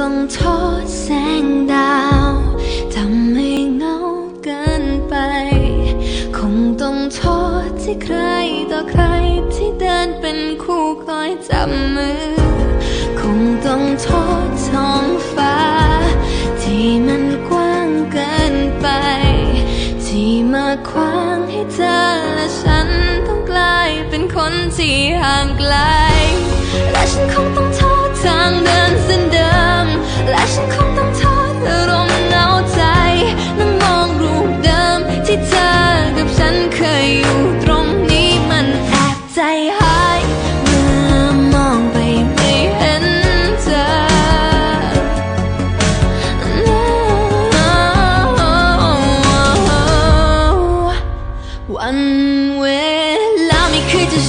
ต้องทอแสงดาวทำให้เงาเกินไป คงต้องโทษที่ใครต่อใครที่เดินเป็นคู่คอยจับมือ คงต้องโทษท้องฟ้า ที่มันกว้างเกินไป ที่มาขวางให้เธอและฉันต้องกลายเป็นคนที่ห่างไกลและฉันคง One way, let me create a